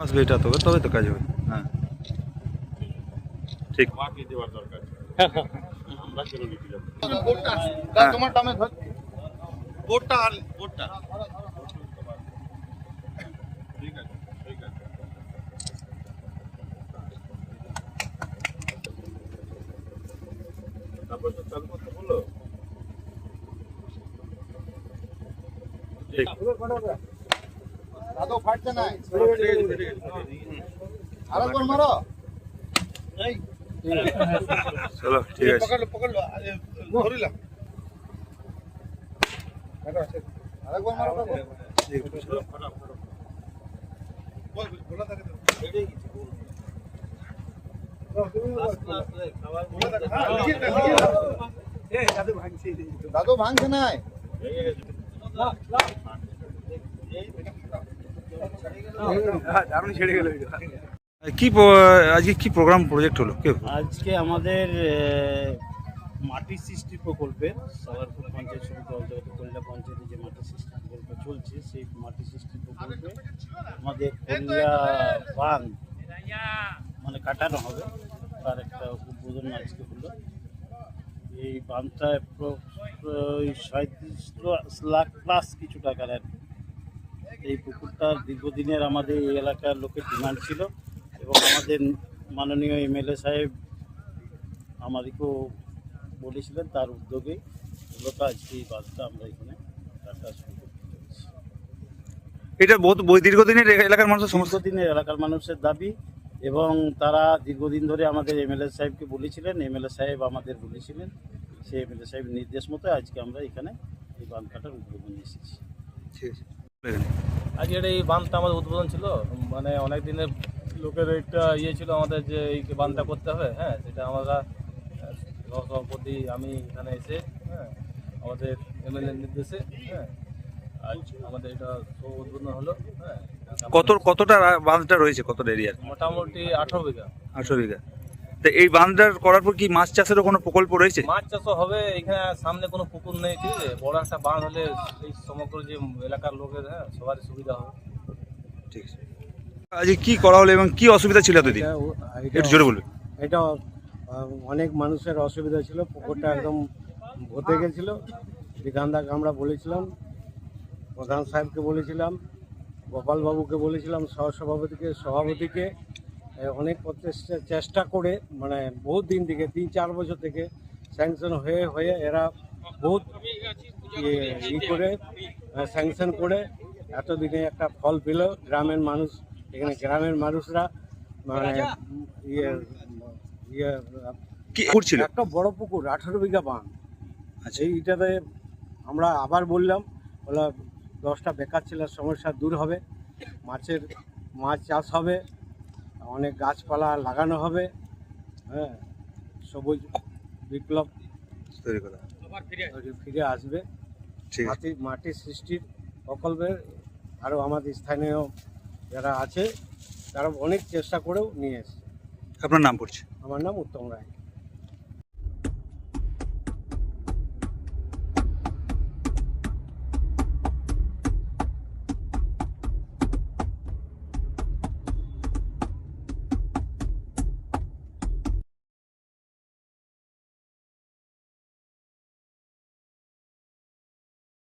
আসবে এটা তবে তবে তো কাজ হবে হ্যাঁ ঠিক তোমার টামে ধর বোর্ডটা আর বোর্ডটা ঠিক দাদু ফাটছে না আরেকবার মারো এই চলো ঠিক আছে। পকড়লো পকড়লো ধরিলাম আরেকবার মারো দাদু খোলা থাকে তো দাদু ভাঙছে নাই কি আজকে কি প্রোগ্রাম প্রজেক্ট হলো? কে আজকে আমাদের মাটি সৃষ্টি প্রকল্পে সাভারপুর পঞ্চায়েত সমিতি অন্তর্গত কল্যা পঞ্চায়েতে যে মাটি সৃষ্টি প্রকল্প চলছে, সেই মাটি সৃষ্টি প্রকল্পে আমাদের কল্যা বাঁধ মানে কাটানো হবে। তার একটা উদ্বোধন আজকে হলো। এই বাঁধটা সাঁত্রিশ লাখ প্লাস কিছু টাকার। এই পুকুরটা দীর্ঘদিনের আমাদের এই এলাকার লোকের ডিমান্ড ছিল এবং আমাদের মাননীয় এমএলএ সাহেব আমাদেরকেও বলেছিলেন তার উদ্যোগে মূলত আজকে এই বাসটা আমরা এখানে কাটা শুরু এটা বহুত বহু দীর্ঘদিনের এলাকার মানুষের দীর্ঘদিনের এলাকার মানুষের দাবি এবং তারা দীর্ঘদিন ধরে আমাদের এমএলএ সাহেবকে বলেছিলেন এমএলএ সাহেব আমাদের বলেছিলেন সেই এমএলএ সাহেবের নির্দেশ মতো আজকে আমরা এখানে এই বাঁধ কাটার উদ্বোধনে এসেছি। ঠিক আছে। আজকের এই বাঁধটা আমাদের উদ্বোধন ছিল মানে অনেক দিনের লোকের একটা ইয়ে ছিল আমাদের যে এই বাঁধটা করতে হবে হ্যাঁ সেটা আমরা সভাপতি আমি এখানে এসে হ্যাঁ আমাদের এমএলএ নির্দেশে হ্যাঁ আজ আমাদের এটা উদ্বোধন হলো হ্যাঁ। কত কতটা বাঁধটা রয়েছে কতটা এরিয়ার মোটামুটি আঠারো বিঘা। আটশো বিঘা। তো এই বাঁধটা করার পর কি মাছ চাষেরও কোনো প্রকল্প রয়েছে? মাছ চাষও হবে এখানে সামনে কোনো পুকুর নেই ঠিক আছে? বড় একটা বাঁধ হলে এই সমগ্র যে এলাকার লোকের হ্যাঁ সবারই সুবিধা হবে। ঠিক আছে। আজকে কি করা হলো এবং কি অসুবিধা ছিল এতদিন? ও- একটু জোরে বলবে এটা অনেক মানুষের অসুবিধা ছিল পুকুরটা একদম ভতে গেছিল। বিধানদাকে আমরা বলেছিলাম প্রধান সাহেবকে বলেছিলাম গোপালবাবুকে বলেছিলাম সহসভাপতিকে সভাপতিকে। অনেক প্রচেষ্টা চেষ্টা করে মানে বহুত দিন থেকে তিন চার বছর থেকে স্যাংশন হয়ে হয়ে এরা বহুত ইয়ে- ই করে স্যাংশন করে। এতদিনে একটা ফল পেল গ্রামের মানুষ এখানে গ্রামের মানুষরা মানে ইয়ে ইয়ে কি করছিল একটা বড় পুকুর আঠারো বিঘা বাঁধ। আচ্ছা। এইটাতে আমরা আবার বললাম বলা দশটা বেকার ছেলের সমস্যা দূর হবে মাছের মাছ চাষ হবে অনেক গাছপালা লাগানো হবে হ্যাঁ সবুজ বিপ্লব তৈরি করা। ফিরে আসবে। মাটির আছে। মাটি মাটি সৃষ্টির প্রকল্পের আরও আমাদের স্থানীয় যারা আছে তারা অনেক চেষ্টা করেও নিয়ে এসছে। আপনার নাম পড়ছে? আমার নাম উত্তম রায়।